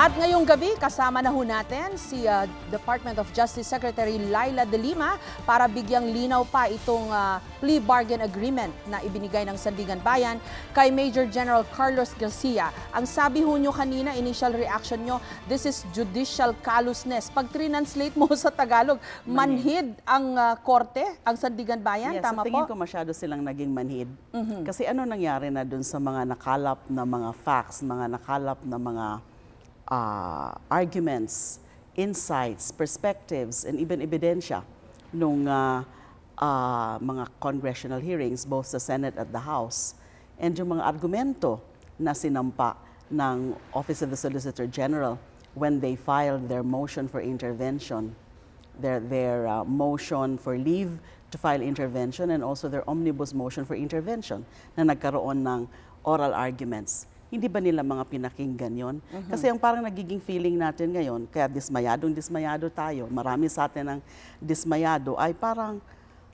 At ngayong gabi, kasama na ho natin si uh, Department of Justice Secretary Laila De Lima para bigyang linaw pa itong uh, plea bargain agreement na ibinigay ng Sandigan Bayan kay Major General Carlos Garcia. Ang sabi ho nyo kanina, initial reaction nyo, this is judicial callousness. Pag translate mo sa Tagalog, manhid ang uh, korte, ang Sandigan Bayan, Yes, tama sa tingin po? ko masyado silang naging manhid. Kasi ano nangyari na dun sa mga nakalap na mga facts, mga nakalap na mga ah, arguments, insights, perspectives, and even ebidensya nung ah, ah, mga congressional hearings, both sa Senate at the House. And yung mga argumento na sinampa ng Office of the Solicitor General when they filed their motion for intervention their, their uh, motion for leave to file intervention and also their omnibus motion for intervention na nagkaroon ng oral arguments. Hindi ba nila mga pinakinggan yon? Kasi ang parang nagiging feeling natin ngayon, kaya dismayadong dismayado tayo, marami sa atin ang dismayado, ay parang,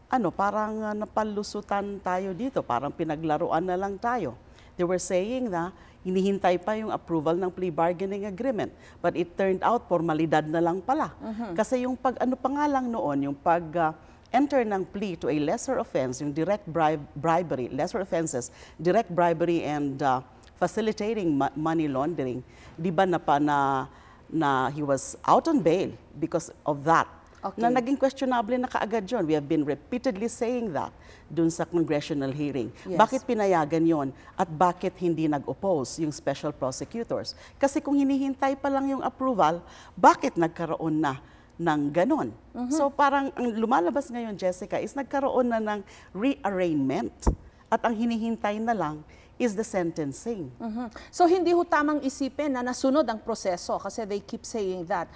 ano, parang uh, napalusutan tayo dito, parang pinaglaruan na lang tayo. They were saying na hinihintay pa yung approval ng plea bargaining agreement. But it turned out, formalidad na lang pala. Kasi yung pag, ano pa nga lang noon, yung pag uh, enter ng plea to a lesser offense, yung direct bribe, bribery, lesser offenses, direct bribery and uh, facilitating mo- money laundering, di ba na pa na, na he was out on bail because of that. Okay. Na naging questionable na kaagad yun. We have been repeatedly saying that dun sa congressional hearing. Yes. Bakit pinayagan yon at bakit hindi nag-oppose yung special prosecutors? Kasi kung hinihintay pa lang yung approval, bakit nagkaroon na ng ganon? So parang ang lumalabas ngayon, Jessica, is nagkaroon na ng rearrangement at ang hinihintay na lang is the sentencing. Mhm. So hindi ho tamang isipin na nasunod ang proseso kasi they keep saying that.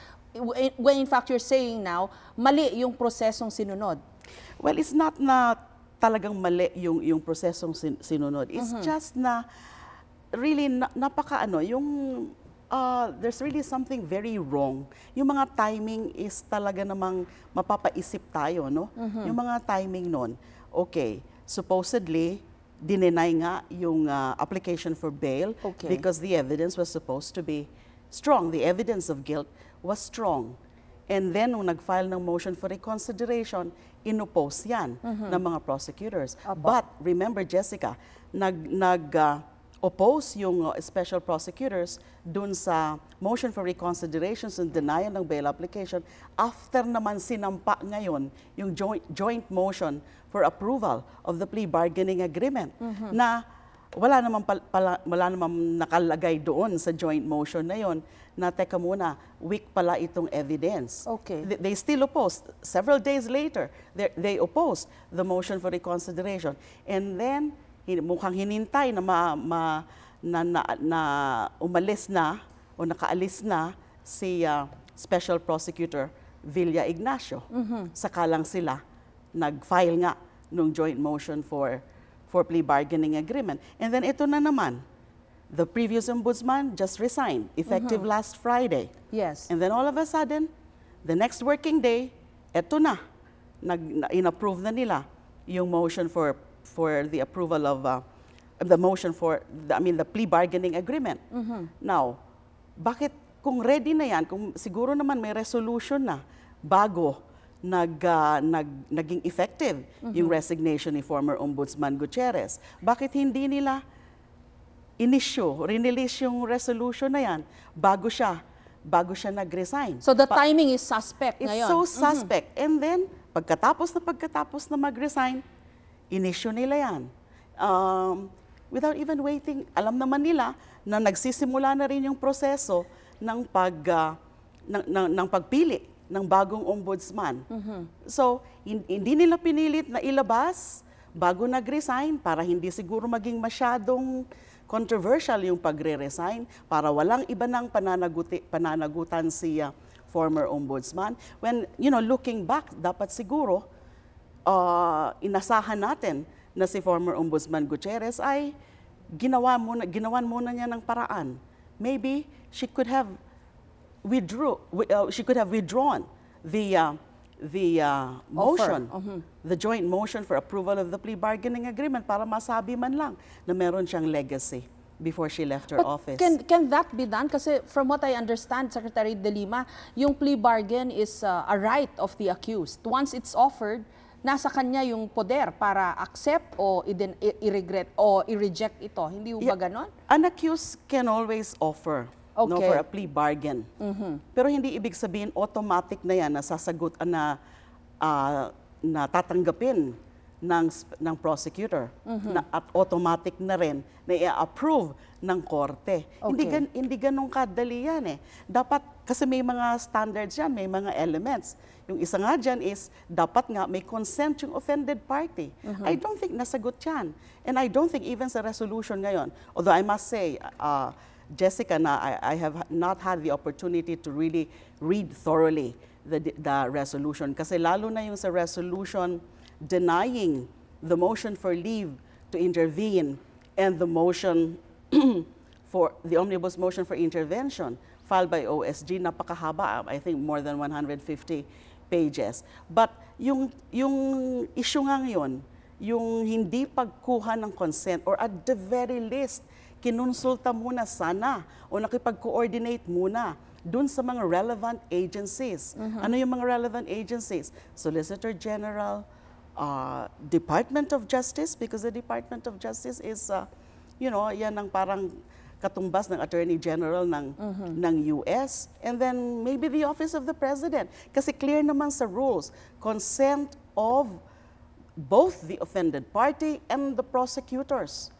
When in fact you're saying now, mali yung prosesong sinunod. Well, it's not na talagang mali yung, yung prosesong sin- sinunod. It's just na really na, napaka ano, yung uh, there's really something very wrong. Yung mga timing is talaga namang mapapaisip tayo, no? Yung mga timing nun. Okay, supposedly, dinenay nga yung uh, application for bail Okay. because the evidence was supposed to be strong. The evidence of guilt was strong. And then, nung nag-file ng motion for reconsideration, inopose yan ng mga prosecutors. But, remember, Jessica, nag, nag, uh, oppose yung uh, special prosecutors dun sa motion for reconsideration and denial ng bail application after naman sinampa ngayon yung joint, joint motion for approval of the plea bargaining agreement na wala naman pal- pala, wala naman nakalagay doon sa joint motion na yon na teka muna weak pala itong evidence. Okay. They, they still opposed. Several days later, they, they opposed the motion for reconsideration. And then, mukhang hinintay na, ma, ma- na, na, na umalis na o nakaalis na si uh, Special Prosecutor Villa Ignacio. Saka lang sila nag-file nga nung joint motion for for plea bargaining agreement. And then ito na naman, the previous ombudsman just resigned, effective last Friday. Yes. And then all of a sudden, the next working day, eto na, nag, na, in-approve na nila yung motion for for the approval of uh, the motion for the, I mean the plea bargaining agreement. Now, bakit kung ready na yan, kung siguro naman may resolution na bago nag, uh, nag naging effective yung resignation ni former Ombudsman Gutierrez, bakit hindi nila inisyo, rinelease yung resolution na yan bago siya bago siya nag-resign. So the Pa- timing is suspect It's ngayon. so suspect. And then, pagkatapos na pagkatapos na mag-resign, inisyo nila yan. Um, without even waiting, alam naman nila na nagsisimula na rin yung proseso ng, pag, ah, ng, ng, ng pagpili ng bagong ombudsman. So, hin- hindi nila pinilit na ilabas bago nag-resign para hindi siguro maging masyadong controversial yung pagre-resign para walang iba ng pananaguti, pananagutan si ah, former ombudsman. When, you know, looking back, dapat siguro uh, inasahan natin na si former ombudsman Gutierrez ay ginawa muna, ginawan muna niya ng paraan. Maybe she could have withdrew, wi- uh, she could have withdrawn the uh, the uh, motion, the joint motion for approval of the plea bargaining agreement para masabi man lang na meron siyang legacy before she left her But office. Can, can that be done? Kasi from what I understand, Secretary De Lima, yung plea bargain is uh, a right of the accused. Once it's offered, nasa kanya yung poder para accept o i-regret o i-reject ito. Hindi ba Yeah. ganon? An accused can always offer no, Okay. Mm-hmm. for a plea bargain. Pero hindi ibig sabihin automatic na yan na sasagot na ah, na tatanggapin ng ng prosecutor Mm-hmm. na at automatic na rin na i-approve ng korte. Hindi Okay. gan, hindi ganun kadali yan eh. Dapat kasi may mga standards yan, may mga elements. Yung isa nga dyan is dapat nga may consent yung offended party. Mm-hmm. I don't think nasagot yan. And I don't think even sa resolution ngayon, although I must say, uh, Jessica, na I, I have not had the opportunity to really read thoroughly the, the resolution. Kasi lalo na yung sa resolution denying the motion for leave to intervene and the motion for the omnibus motion for intervention filed by OSG, napakahaba, I think more than 150 pages. But yung, yung issue nga ngayon, yung hindi pagkuha ng consent or at the very least, kinonsulta muna sana o nakipag-coordinate muna dun sa mga relevant agencies. Ano yung mga relevant agencies? Solicitor General, uh, Department of Justice, because the Department of Justice is, uh, you know, yan ang parang katumbas ng Attorney General ng, ng US, and then maybe the Office of the President. Kasi clear naman sa rules, consent of both the offended party and the prosecutors.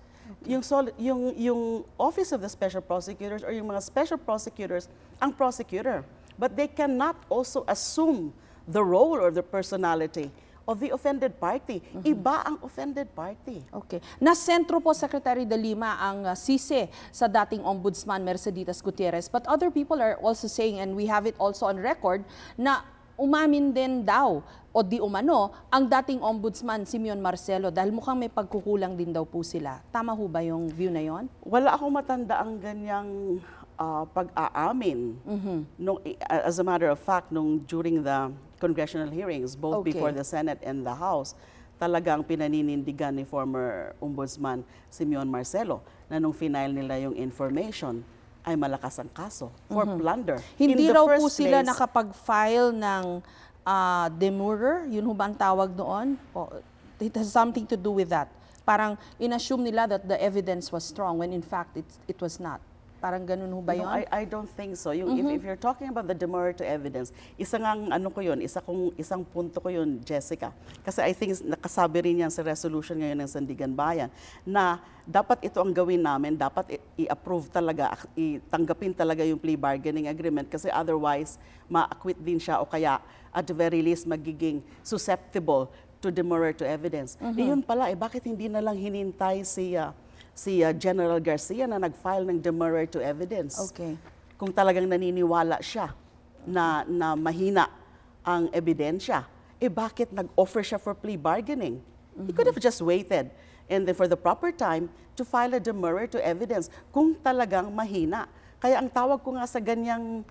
Yung, sol- yung, yung Office of the Special Prosecutors or yung mga Special Prosecutors ang prosecutor. But they cannot also assume the role or the personality of the offended party. Iba ang offended party. Okay. Nasentro po, Secretary De Lima, ang uh, sisi sa dating Ombudsman Merceditas Gutierrez. But other people are also saying, and we have it also on record, na umamin din daw o di umano ang dating Ombudsman Simeon Marcelo dahil mukhang may pagkukulang din daw po sila. Tama ho ba yung view na yon? Wala akong matanda ang ganyang ah, pag-aamin. Nung, as a matter of fact, nung during the congressional hearings, both Okay. before the Senate and the House, talagang pinaninindigan ni former Ombudsman Simeon Marcelo na nung final nila yung information, ay malakas ang kaso for plunder. In Hindi raw po first sila place, nakapag-file ng ah, demurrer, yun ho ba ang tawag doon? O, it has something to do with that. Parang inassume nila that the evidence was strong when in fact it, it was not. Parang ganun ho ba No, yun? I, I don't think so. Yung, if, if you're talking about the demurrer to evidence, isa ngang ano ko yun, isa kong, isang punto ko yun, Jessica. Kasi I think nakasabi rin yan sa resolution ngayon ng Sandigan Bayan na dapat ito ang gawin namin, dapat i-approve talaga, itanggapin talaga yung plea bargaining agreement kasi otherwise ma-acquit din siya o kaya at the very least magiging susceptible to demurrer to evidence. Eh yun pala, eh bakit hindi na lang hinintay si ah, si ah, General Garcia na nag-file ng demurrer to evidence? Okay. Kung talagang naniniwala siya na, na mahina ang ebidensya, eh bakit nag-offer siya for plea bargaining? He could have just waited and then for the proper time to file a demurrer to evidence kung talagang mahina. Kaya ang tawag ko nga sa ganyang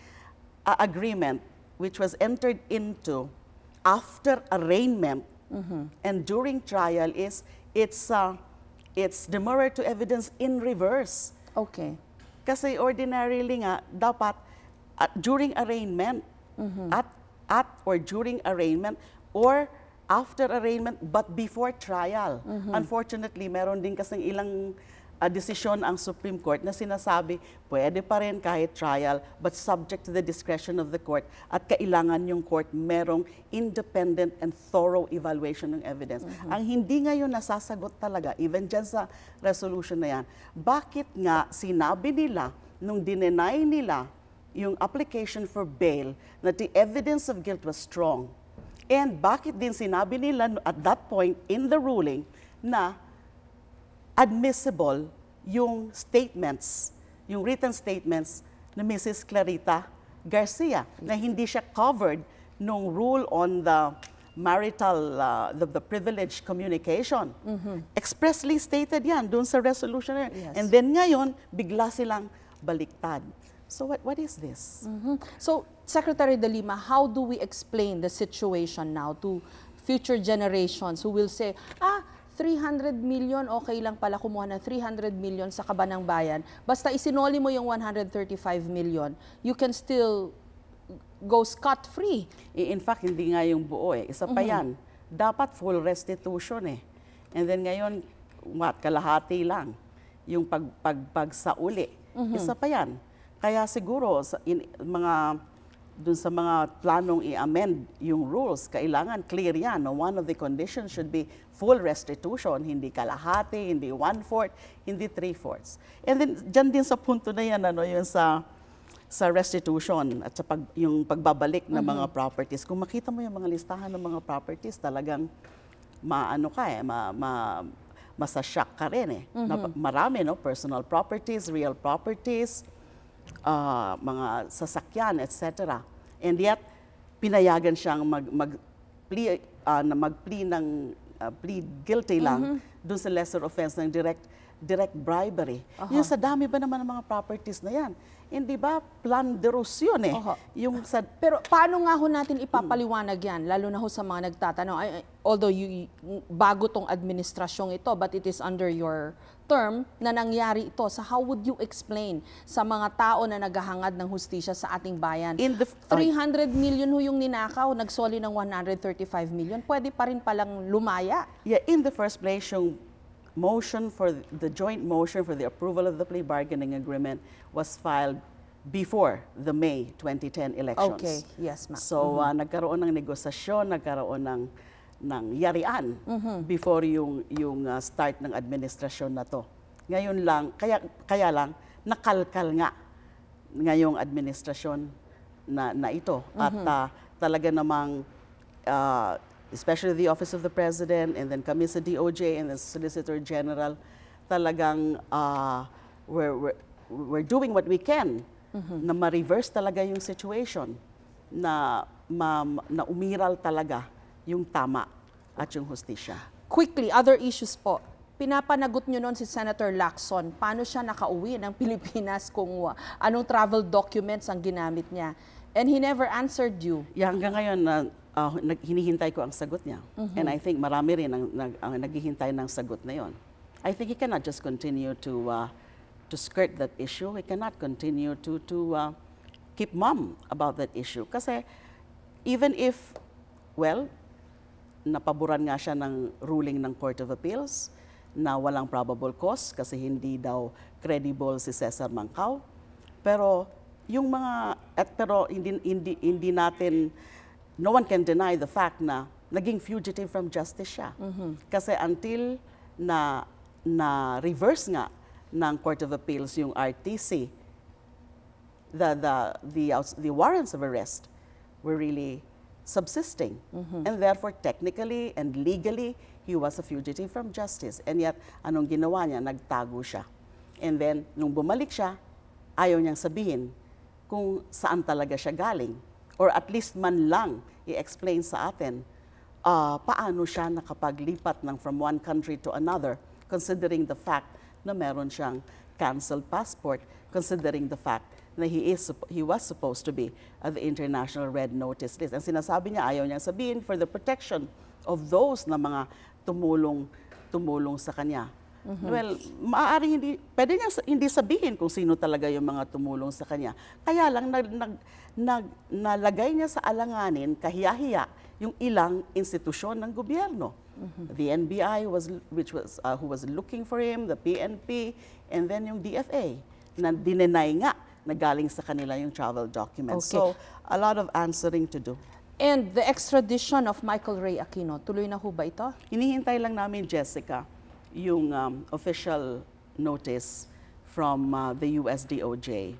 ah, agreement which was entered into after arraignment and during trial is it's uh, it's demurrer to evidence in reverse. Okay. Kasi ordinarily nga, dapat at during arraignment, at, at or during arraignment, or after arraignment, but before trial. Unfortunately, meron din kasing ilang ah, desisyon ang Supreme Court na sinasabi, pwede pa rin kahit trial, but subject to the discretion of the court, at kailangan yung court merong independent and thorough evaluation ng evidence. Ang hindi ngayon nasasagot talaga, even dyan sa resolution na yan, bakit nga sinabi nila, nung dinenay nila yung application for bail, na the evidence of guilt was strong. And bakit din sinabi nila at that point in the ruling na admissible yung statements, yung written statements ni Mrs. Clarita Garcia na hindi siya covered nung rule on the marital, uh, the, the privileged communication. Expressly stated yan doon sa resolution. Yes. And then ngayon, bigla silang baliktad. So what, what is this? Mhm. So, Secretary De Lima, how do we explain the situation now to future generations who will say, ah, 300 million, okay lang pala kumuha ng 300 million sa kabanang bayan. Basta isinoli mo yung 135 million, you can still go scot-free. In fact, hindi nga yung buo eh. Isa pa yan. Dapat full restitution eh. And then ngayon, what, kalahati lang. Yung pag, pag, pag sa uli. Isa pa yan. Kaya siguro, in, mga dun sa mga planong i-amend yung rules, kailangan clear yan. No? One of the conditions should be full restitution, hindi kalahati, hindi one-fourth, hindi three-fourths. And then, dyan din sa punto na yan, ano, yung sa sa restitution at sa pag, yung pagbabalik ng mga properties. Kung makita mo yung mga listahan ng mga properties, talagang maano ka eh, ma, ma, masashock ka rin eh. Na, marami, no? Personal properties, real properties, ah, mga sasakyan, etc. And yet, pinayagan siyang mag, mag plea, ah, na mag-plea ng ah, plead guilty lang dun sa lesser offense ng direct direct bribery. Yung sa dami ba naman ng mga properties na yan? Hindi ba plunderous yun eh? Oho. Yung sa Pero paano nga ho natin ipapaliwanag yan, lalo na ho sa mga nagtatanong, although you, bago tong administrasyong ito, but it is under your term na nangyari ito. So how would you explain sa mga tao na naghahangad ng hustisya sa ating bayan? in the 300 million ho yung ninakaw, nagsoli ng 135 million, pwede pa rin palang lumaya. Yeah, in the first place, yung motion for the joint motion for the approval of the plea bargaining agreement was filed before the May 2010 elections. Okay, yes ma'am. So uh, nagkaroon ng negosasyon, nagkaroon ng ng yarian before yung yung uh, start ng administrasyon na to. Ngayon lang, kaya kaya lang nakalkal nga ngayong administrasyon na na ito at uh, talaga namang uh, especially the office of the president and then kami sa DOJ and the Solicitor General talagang uh, we're, we're we're doing what we can na ma-reverse talaga yung situation na ma, na umiral talaga yung tama at yung hustisya. Quickly, other issues po. Pinapanagot nyo noon si Senator Lacson. Paano siya nakauwi ng Pilipinas kung uh, anong travel documents ang ginamit niya? And he never answered you. Yeah, hanggang ngayon na uh, hinihintay ko ang sagot niya. And I think marami rin ang, nag, ang naghihintay ng sagot na yon. I think he cannot just continue to uh, to skirt that issue. He cannot continue to to uh, keep mum about that issue. Kasi even if, well, napaboran nga siya ng ruling ng Court of Appeals na walang probable cause kasi hindi daw credible si Cesar Mancao. Pero yung mga at pero hindi hindi hindi natin no one can deny the fact na naging fugitive from justice siya. Kasi until na na reverse nga ng Court of Appeals yung RTC the the the the warrants of arrest were really subsisting. And therefore technically and legally he was a fugitive from justice. And yet anong ginawa niya? Nagtago siya. And then nung bumalik siya ayaw niyang sabihin kung saan talaga siya galing or at least man lang i-explain sa atin ah, paano siya nakapaglipat ng from one country to another considering the fact na meron siyang canceled passport considering the fact na he is he was supposed to be at the international red notice list. Ang sinasabi niya ayaw niya sabihin for the protection of those na mga tumulong tumulong sa kanya. Well, maaari hindi pwede niya hindi sabihin kung sino talaga yung mga tumulong sa kanya. Kaya lang nag, nag, nag, nalagay niya sa alanganin kahiya-hiya yung ilang institusyon ng gobyerno. The NBI was which was uh, who was looking for him, the PNP, and then yung DFA na dinenay nga na galing sa kanila yung travel documents. Okay. So, a lot of answering to do. And the extradition of Michael Ray Aquino, tuloy na ho ba ito? Hinihintay lang namin, Jessica, yung um, official notice from uh, the US DOJ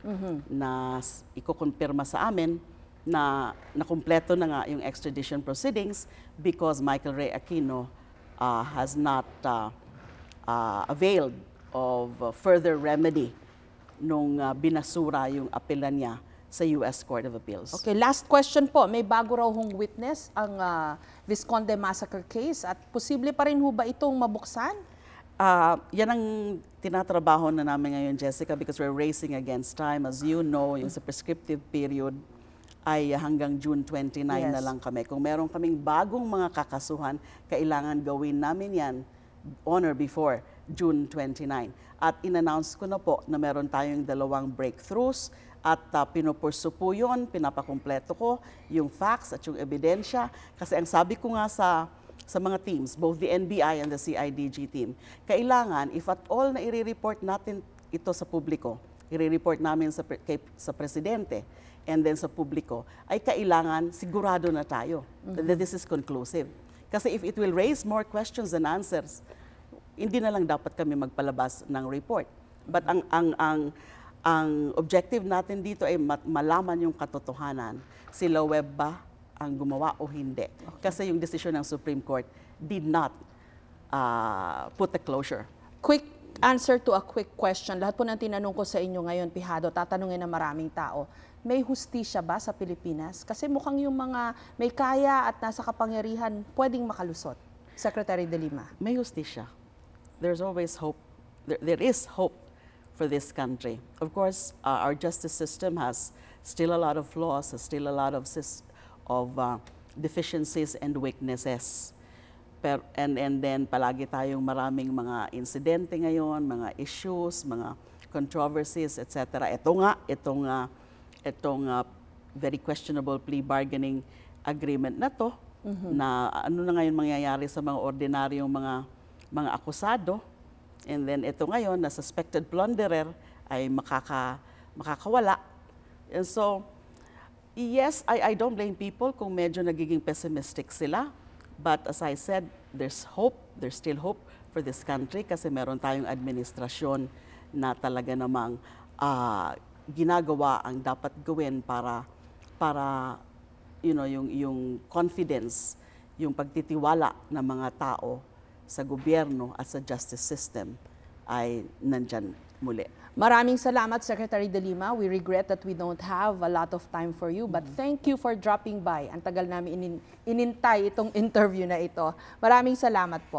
na s- ikukumpirma sa amin na nakumpleto na nga yung extradition proceedings because Michael Ray Aquino uh, has not uh, uh, availed of uh, further remedy nung uh, binasura yung apelan niya sa US Court of Appeals. Okay, last question po. May bago raw hong witness ang ah, Visconde Massacre case at posible pa rin ho ba itong mabuksan? Ah, yan ang tinatrabaho na namin ngayon, Jessica, because we're racing against time. As you know, yung sa prescriptive period ay hanggang June 29 na Yes. lang kami. Kung meron kaming bagong mga kakasuhan, kailangan gawin namin yan on or before June 29. At in-announce ko na po na meron tayong dalawang breakthroughs at uh, pinupurso po yun, pinapakumpleto ko yung facts at yung ebidensya. Kasi ang sabi ko nga sa, sa mga teams, both the NBI and the CIDG team, kailangan, if at all na i-report natin ito sa publiko, i-report namin sa, pre- kay, sa presidente, and then sa publiko, ay kailangan sigurado na tayo that this is conclusive. Kasi if it will raise more questions than answers, hindi na lang dapat kami magpalabas ng report. But ang ang ang ang objective natin dito ay malaman yung katotohanan. Sila web ba ang gumawa o hindi? Kasi yung decision ng Supreme Court did not uh, put a closure. Quick answer to a quick question. Lahat po ng tinanong ko sa inyo ngayon, Pihado, tatanungin ng maraming tao. May hustisya ba sa Pilipinas? Kasi mukhang yung mga may kaya at nasa kapangyarihan pwedeng makalusot. Secretary De Lima. may justisya. There's always hope. There, there is hope for this country. Of course, uh, our justice system has still a lot of flaws, has still a lot of, of uh, deficiencies and weaknesses. Per, and, and then palagi tayong maraming mga insidente ngayon, mga issues, mga controversies, etc. Ito nga, itong, uh, itong uh, very questionable plea bargaining agreement na to, na ano na ngayon mangyayari sa mga ordinaryong mga mga akusado. And then ito ngayon na suspected plunderer ay makaka makakawala. And so yes, I I don't blame people kung medyo nagiging pessimistic sila. But as I said, there's hope, there's still hope for this country kasi meron tayong administrasyon na talaga namang ah, ginagawa ang dapat gawin para para you know yung yung confidence, yung pagtitiwala ng mga tao sa gobyerno at sa justice system ay nandyan muli. Maraming salamat, Secretary De Lima. We regret that we don't have a lot of time for you, but thank you for dropping by. Ang tagal namin inin- inintay itong interview na ito. Maraming salamat po.